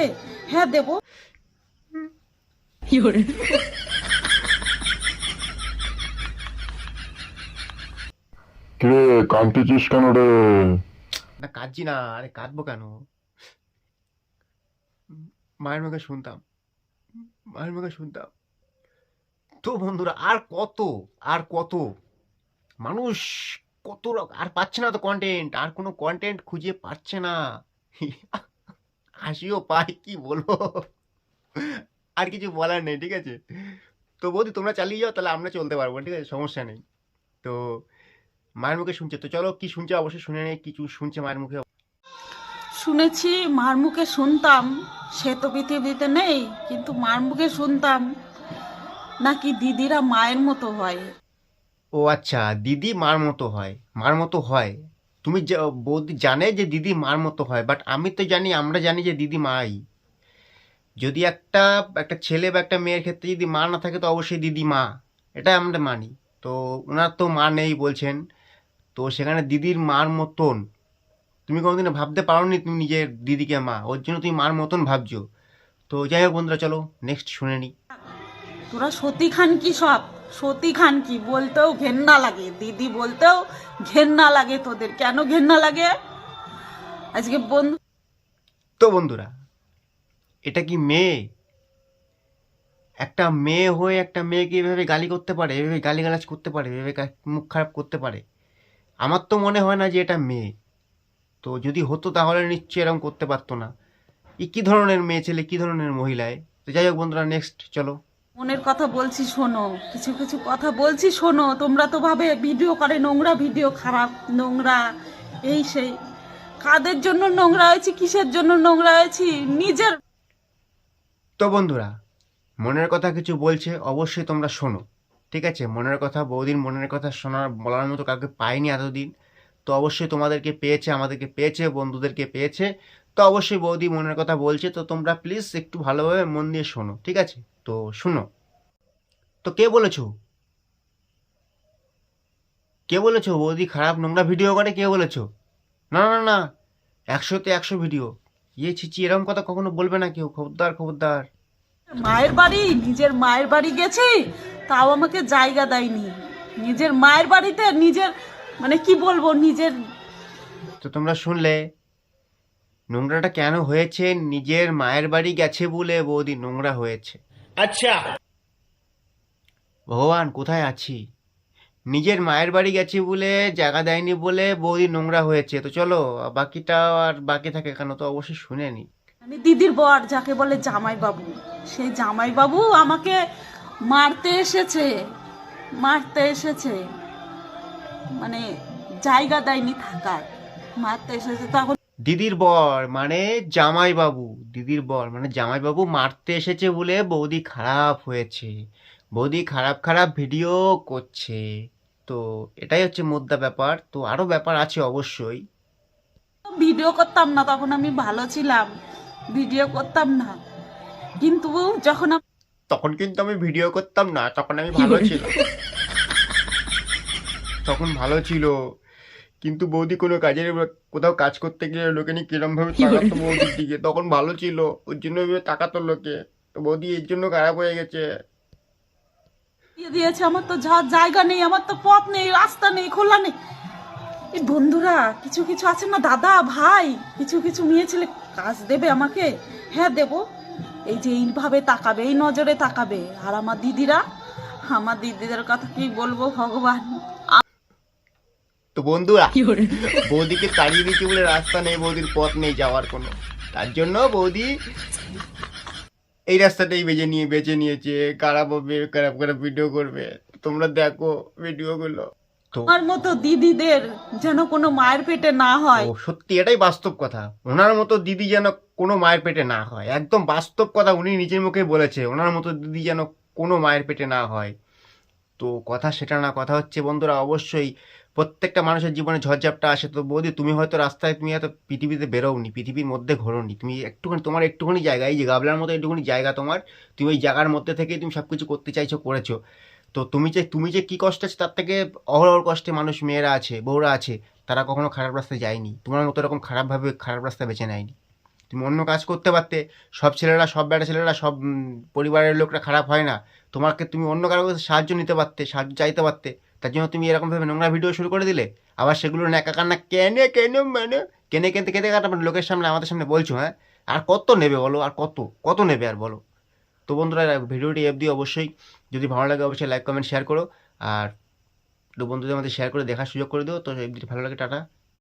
আমাকে হ্যাঁ দেবো। কিরে? কাঁদতেছিস কেন রে? না কাঁদছি না আরে কাঁদবো কেন? মায়ের মুখে শুনতাম মায়ের মুখে শুনতাম। তো বন্ধুরা আর কত আর কত? মানুষ কত আর পাচ্ছে না তো কন্টেন্ট আর কোনো কন্টেন্ট খুঁজে পাচ্ছে না। হাসিও পাই কি বলব? আর কিছু বলার নেই ঠিক আছে? তো বৌদি তোমরা চালিয়ে যাও তাহলে আমরা চলতে পারব ঠিক আছে? সমস্যা নেই। তো মায়ের মুখে শুনছে তো চলো কি শুনছে অবশ্যই শুনে নেই কিছু শুনছে মায়ের মুখে। শুনেছি মার মুখে শুনতাম সে তো পৃথিবীতে নেই কিন্তু মার মুখে শুনতাম নাকি দিদিরা মায়ের মতো হয়। ও আচ্ছা দিদি মার মতো হয় মার মতো হয়। তুমি বৌদি জানে যে দিদি মার মতো হয় বাট আমি তো জানি, আমরা জানি যে দিদি মাই। যদি একটা একটা ছেলে বা একটা মেয়ের ক্ষেত্রে যদি মা না থাকে, তো অবশ্যই দিদি মা। এটা আমরা মানি। তো ওনার তো মা নেই বলছেন। তো সেখানে দিদির মার মতন। তুমি কোনোদিনও ভাবতে পারো নি তুমি নিজের দিদিকে মা? ওর জন্য তুমি মার মতন ভাবছ। তো যাই হোক বন্ধুরা, চলো নেক্সট শুনে নিই তোরা সতী খান কি সব? সতী খান কি বলতেও ঘেন্না লাগে? দিদি বলতেও ঘেন্না লাগে তোদের। কেন ঘেন্না লাগে? আজকে বন্ধু তো বন্ধুরা, এটা কি মেয়ে? একটা মেয়ে হয়ে একটা মেয়েকে এভাবে গালি করতে পারে, এভাবে গালিগালাজ করতে পারে, এভাবে মুখ খারাপ করতে পারে। আমার তো মনে হয় না যে এটা মেয়ে। তো যদি হতো তাহলে নিশ্চয়ই এরকম করতে পারতো না। এই কী ধরনের মেয়ে ছেলে, কী ধরনের মহিলায়? তো যাই হোক বন্ধুরা নেক্সট চলো। মনের কথা বলছি, শোনো। কিছু কিছু কথা বলছি, শোনো। তোমরা তো ভাবে ভিডিও করে, নোংরা ভিডিও খারাপ, নোংরা, এই সেই। কাদের জন্য নোংরা হয়েছি, কিসের জন্য নোংরা হয়েছি? নিজের তো বন্ধুরা, মনের কথা কিছু বলছে, অবশ্যই তোমরা শোনো। ঠিক আছে? মনের কথা বৌদির মনের কথা শোনার, বলার মতো কাউকে পাইনি এতদিন। তো অবশ্যই তোমাদেরকে পেয়েছে, আমাদেরকে পেয়েছে, বন্ধুদেরকে পেয়েছে। তো অবশ্যই বৌদি মনের কথা বলছে তো তোমরা প্লিজ একটু ভালোভাবে মন দিয়ে শোনো ঠিক আছে? তো শোনো। তো কে বলেছ? কে বলেছ? বৌদি খারাপ নোংরা ভিডিও করে কে বলেছ? না না না একশোতে একশো ভিডিও ইয়ে ছিচি এরকম কথা কখনো বলবে না কেউ খবরদার খবরদার। মায়ের বাড়ি? নিজের মায়ের বাড়ি গেছি? তাও আমাকে জায়গা দেয়নি। নিজের মায়ের বাড়িতে নিজের মানে কি বলব নিজের তো তোমরা শুনলে নোংরাটা কেন হয়েছে? নিজের মায়ের বাড়ি গেছে বলে বৌদি নোংরা হয়েছে। আচ্ছা। ভগবান কোথায় আছি? নিজের মায়ের বাড়ি গেছি বলে জায়গা দেয়নি বলে বৌদি নোংরা হয়েছে। তো চলো বাকিটা আর বাকি থাকে কেন? তো অবশ্যই শুনে নি মানে দিদির বর যাকে বলে জামাই বাবু সেই জামাই বাবু আমাকে মারতে এসেছে। মারতে এসেছে। মানে জায়গা দেয়নি থাকার। মারতে এসেছে তখন দিদির বর মানে জামাইবাবু দিদির বর মানে জামাইবাবু মারতে এসেছে বলে বৌদি খারাপ হয়েছে। বৌদি খারাপ খারাপ ভিডিও করছে। তো এটাই হচ্ছে মোদ্দা ব্যাপার। তো আরও ব্যাপার আছে অবশ্যই। ভিডিও করতাম না তখন আমি ভালো ছিলাম। ভিডিও করতাম না। কিন্তু যখন তখন কিন্তু আমি ভিডিও করতাম না তখন আমি ভালো ছিলাম। তখন ভালো ছিল। কিন্তু বৌদি কোনো কাজের কোথাও কাজ করতে গেলে লোকে নিয়ে কিরম ভাবে তাকাতো বৌদির দিকে? তখন ভালো ছিল ওর জন্য তাকাতো লোকে। তো বৌদি এর জন্য খারাপ হয়ে গেছে। দিয়ে দিয়েছে আমার তো যা জায়গা নেই আমার তো পথ নেই রাস্তা নেই খোলা নেই। এই বন্ধুরা কিছু কিছু আছে না? দাদা ভাই কিছু কিছু মেয়ে ছেলে কাজ দেবে আমাকে? হ্যাঁ দেব। এই যে এইভাবে তাকাবে এই নজরে তাকাবে। আর আমার দিদিরা আমার দিদিদের কথা কি বলব ভগবান? তো বন্ধুরা বৌদিকে তাড়িয়ে দিচ্ছে বলে রাস্তা নেই বৌদির পথ নেই যাওয়ার কোনো। তার জন্য বৌদি এই রাস্তাটাই বেছে নিয়ে বেছে নিয়েছে খারাপ হবে খারাপ খারাপ ভিডিও করবে। তোমরা দেখো ভিডিওগুলো তো আমার মতো দিদিদের যেন কোনো মায়ের পেটে না হয়। সত্যি এটাই বাস্তব কথা। ওনার মতো দিদি যেন কোনো মায়ের পেটে না হয়। একদম বাস্তব কথা উনি নিজের মুখে বলেছে ওনার মতো দিদি যেন কোনো মায়ের পেটে না হয়। তো কথা সেটা না কথা হচ্ছে বন্ধুরা অবশ্যই প্রত্যেকটা মানুষের জীবনে ঝড়ঝাপটা আসে তো বৌদি, তুমি হয়তো রাস্তায় তুমি হয়তো পৃথিবীতে বেরোওনি, পৃথিবীর মধ্যে ঘোরোনি। তুমি একটুখানি, তোমার একটুখানি জায়গা, এই যে গাবলার মতো একটুখানি জায়গা তোমার, তুমি ওই জায়গার মধ্যে থেকেই তুমি সব কিছু করতে চাইছো, করেছ। তো তুমি যে তুমি যে কী কষ্ট আছে তার থেকে অহরহ কষ্টে মানুষ, মেয়েরা আছে, বউরা আছে, তারা কখনো খারাপ রাস্তায় যায়নি। তোমার মতো এরকম খারাপভাবে খারাপ রাস্তা বেছে নেয়নি। তুমি অন্য কাজ করতে পারতে, সব ছেলেরা, সব বেটা ছেলেরা, সব পরিবারের লোকরা খারাপ হয় না। তোমাকে তুমি অন্য কারও সাহায্য নিতে পারতে, সাহায্য চাইতে পারতে। তার জন্য তুমি এরকমভাবে নোংরা ভিডিও শুরু করে দিলে, আবার সেগুলো ন্যাকা কান্না কেনে, কেন মানে কেনে, কেনতে কেঁদে কাটা লোকের সামনে, আমাদের সামনে বলছো হ্যাঁ? আর কত নেবে বলো? আর কত? কত নেবে আর বলো? তো বন্ধুরা, ভিডিওটি এফ দিয়ে অবশ্যই, যদি ভালো লাগে অবশ্যই লাইক কমেন্ট শেয়ার করো। আর তো বন্ধুদের মধ্যে শেয়ার করে দেখার সুযোগ করে দিও। তো এফ ভালো লাগে, টাটা।